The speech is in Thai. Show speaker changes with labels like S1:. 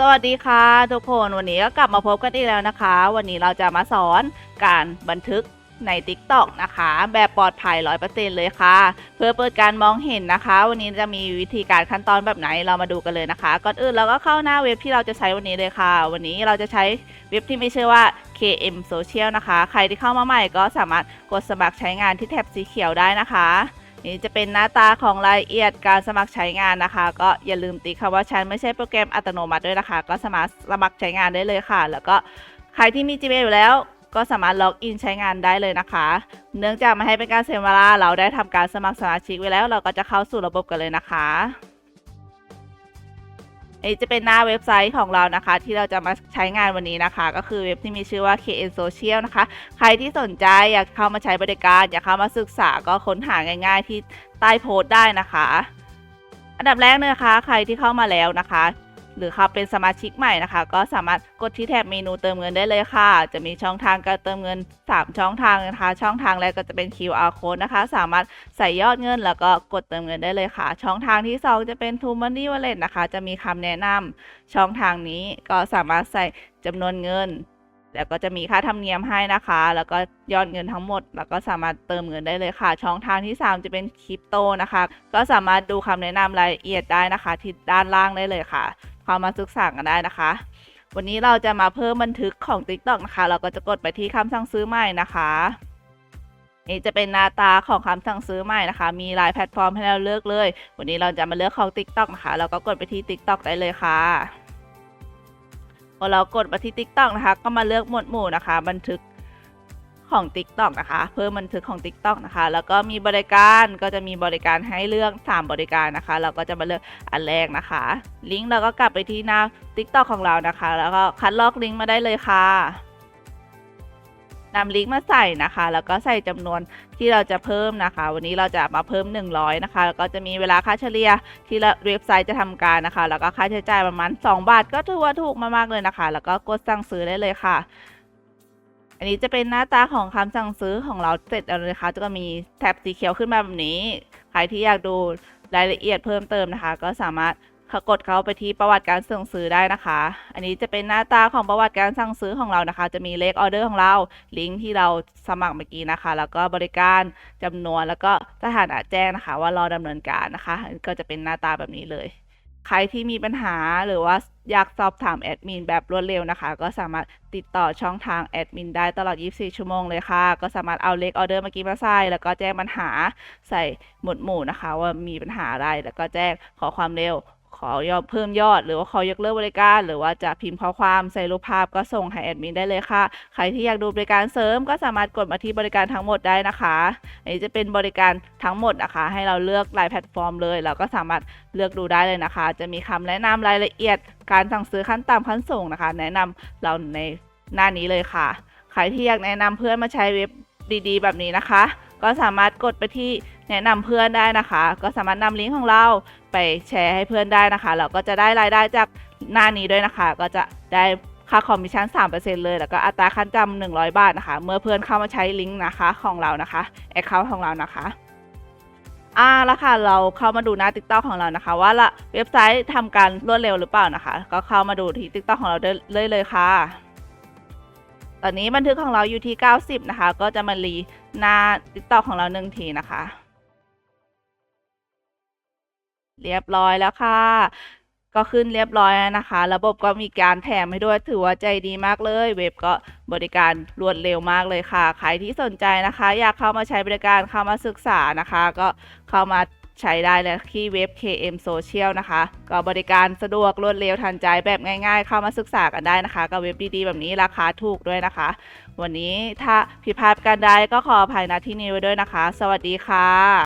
S1: สวัสดีค่ะ ทุกคนวันนี้ก็กลับมาพบกันอีกแล้วนะคะ วันนี้เราจะมาสอนการบันทึกใน TikTok นะคะ แบบปลอดภัย 100%เลยค่ะ เพื่อเปิดการมองเห็นนะคะ วันนี้จะมีวิธีการขั้นตอนแบบไหนเรามาดูกันเลยนะคะ ก่อนอื่นเราก็เข้าหน้าเว็บที่เราจะใช้วันนี้เลยค่ะ วันนี้เราจะใช้เว็บที่มีชื่อว่า KM Social นะคะ ใครที่เข้ามาใหม่ก็สามารถกดสมัครใช้งานที่แท็บสีเขียวได้นะคะ นี่จะเป็นหน้าตาของรายละเอียดการสมัครใช้งานนะคะ ก็อย่าลืมติ๊กคำว่าฉันไม่ใช่โปรแกรมอัตโนมัติด้วยนะคะ ก็สามารถสมัครใช้งานได้เลยค่ะ แล้วก็ใครที่มี Gmail อยู่แล้วก็สามารถล็อกอินใช้งานได้เลยนะคะ เนื่องจากไม่ให้เป็นการเสียเวลาเราได้ทำการสมัครสมาชิกไว้แล้ว เราก็จะเข้าสู่ระบบกันเลยนะคะ นี่จะเป็นหน้าเว็บไซต์ของเรานะคะ ที่เราจะมาใช้งานวันนี้นะคะ ก็คือเว็บที่มีชื่อว่า KN Social นะคะ ใครที่สนใจอยากเข้ามาใช้บริการ อยากเข้ามาศึกษาก็ค้นหาง่าย ๆ ที่ใต้โพสต์ได้นะคะ อันดับแรกเนะคะ ใครที่เข้ามาแล้วนะคะ หรือเขาเป็นสมาชิกใหม่นะคะ ก็สามารถกดที่แท็บเมนูเติมเงินได้เลยค่ะ จะมีช่องทางการเติมเงิน 3 ช่องทางนะคะ ช่องทางแรกก็จะเป็น QR code นะคะ สามารถใส่ยอดเงิน แล้วก็กดเติมเงินได้เลยค่ะ ช่องทางที่ 2 จะเป็น t o Money Wallet นะคะ จะมีคำแนะนำช่องทางนี้ก็สามารถใส่จำนวนเงิน แล้วก็จะมีค่าธรรมเนียมให้นะคะ แล้วก็ยอดเงินทั้งหมด แล้วก็สามารถเติมเงินได้เลยค่ะ ช่องทางที่ 3 จะเป็นคริปโตนะคะ ก็สามารถดูคำแนะนำรายละเอียดได้นะคะ ที่ด้านล่างได้เลยค่ะ เข้ามาศึกษากันได้นะคะ วันนี้เราจะมาเพิ่มบันทึกของ TikTok นะคะ เราก็จะกดไปที่คำสั่งซื้อใหม่นะคะนี่จะเป็นหน้าตาของคำสั่งซื้อใหม่นะคะ มีหลายแพลตฟอร์มให้เราเลือกเลย วันนี้เราจะมาเลือกของ TikTok นะคะ เราก็กดไปที่ TikTok ได้เลยค่ะพอเรากดมาที่ TikTok นะคะ ก็มาเลือกหมวดหมู่นะคะ บันทึก ของ TikTok นะคะ เพิ่มบันทึกของ TikTok นะคะ แล้วก็มีบริการก็จะมีบริการให้เลือก 3 บริการนะคะ เราก็จะมาเลือกอันแรกนะคะ ลิงก์เราก็กลับไปที่หน้า TikTok ของเรานะคะ แล้วก็คัดลอกลิงก์มาได้เลยค่ะนำลิงก์มาใส่นะคะ แล้วก็ใส่จำนวนที่เราจะเพิ่มนะคะ วันนี้เราจะมาเพิ่ม 100 นะคะ แล้วก็จะมีเวลาค่าเฉลี่ยที่เว็บไซต์จะทำการนะคะ แล้วก็ค่าใช้จ่ายประมาณ 2 บาท ก็ถือว่าถูกมากๆเลยนะคะ แล้วก็กดสั่งซื้อได้เลยค่ะ อันนี้จะเป็นหน้าตาของคำสั่งซื้อของเราเสร็จแล้วนะคะจะมีแท็บสีเขียวขึ้นมาแบบนี้ ใครที่อยากดูรายละเอียดเพิ่มเติมนะคะ ก็สามารถกดเข้าไปที่ประวัติการสั่งซื้อได้นะคะ อันนี้จะเป็นหน้าตาของประวัติการสั่งซื้อของเรานะคะ จะมีเลขออเดอร์ของเรา ลิงก์ที่เราสมัครเมื่อกี้นะคะ แล้วก็บริการจำนวนแล้วก็สถานะแจ้งนะคะ ว่ารอดำเนินการนะคะ ก็จะเป็นหน้าตาแบบนี้เลย ใครที่มีปัญหาหรือว่าอยากสอบถามแอดมินแบบรวดเร็วนะคะ ก็สามารถติดต่อช่องทางแอดมินได้ตลอด 24 ชั่วโมงเลยค่ะ ก็สามารถเอาเลขออเดอร์เมื่อกี้มาใส่แล้วก็แจ้งปัญหาใส่หมวดหมู่นะคะ ว่ามีปัญหาอะไรแล้วก็แจ้งขอความเร็ว ขอยอดเพิ่มยอด หรือว่าขอยกเลิกบริการ หรือว่าจะพิมพ์ข้อความใส่รูปภาพก็ส่งให้แอดมินได้เลยค่ะ ใครที่อยากดูบริการเสริมก็สามารถกดมาที่บริการทั้งหมดได้นะคะอันนี้จะเป็นบริการทั้งหมดนะคะ ให้เราเลือกรายแพลตฟอร์มเลย เราก็สามารถเลือกดูได้เลยนะคะ จะมีคำแนะนำรายละเอียด การสั่งซื้อขั้นต่ำขั้นสูงนะคะ แนะนำเราในหน้านี้เลยค่ะ ใครที่อยากแนะนำเพื่อนมาใช้เว็บดีๆ แบบนี้นะคะ ก็สามารถกดไปที่แนะนำเพื่อนได้นะคะ ก็สามารถนำลิงก์ของเราไปแชร์ให้เพื่อนได้นะคะ เราก็จะได้รายได้จากหน้านี้ด้วยนะคะ ก็จะได้ค่าคอมมิชชั่น 3%เลย แล้วก็อัตราขั้นจำ100 บาทนะคะ เมื่อเพื่อนเข้ามาใช้ลิงก์นะคะของเรานะคะแอคเคาท์ของเรานะคะอ่าแล้วค่ะ เราเข้ามาดูหน้า TikTok ของเรานะคะ ว่าละเว็บไซต์ทำการรวดเร็วหรือเปล่านะคะ ก็เข้ามาดูที่ TikTok ของเราได้เลยเลยค่ะ ตอนนี้บันทึกของเราอยู่ที่ 90 นะคะ ก็จะมารีหน้า TikTok ของเราหนึ่งทีนะคะ เรียบร้อยแล้วค่ะ ก็ขึ้นเรียบร้อยแล้วนะคะ ระบบก็มีการแถมให้ด้วยถือว่าใจดีมากเลย เว็บก็บริการรวดเร็วมากเลยค่ะ ใครที่สนใจนะคะ อยากเข้ามาใช้บริการเข้ามาศึกษานะคะ ก็เข้ามา ใช้ได้เลยที่เว็บ KM Social นะคะ ก็บริการสะดวกรวดเร็วทันใจแบบง่ายๆ เข้ามาศึกษากันได้นะคะ กับเว็บดีๆ แบบนี้ราคาถูกด้วยนะคะ วันนี้ถ้าผิดพลาดกันใดก็ขออภัยณที่นี้ไว้ด้วยนะคะ สวัสดีค่ะ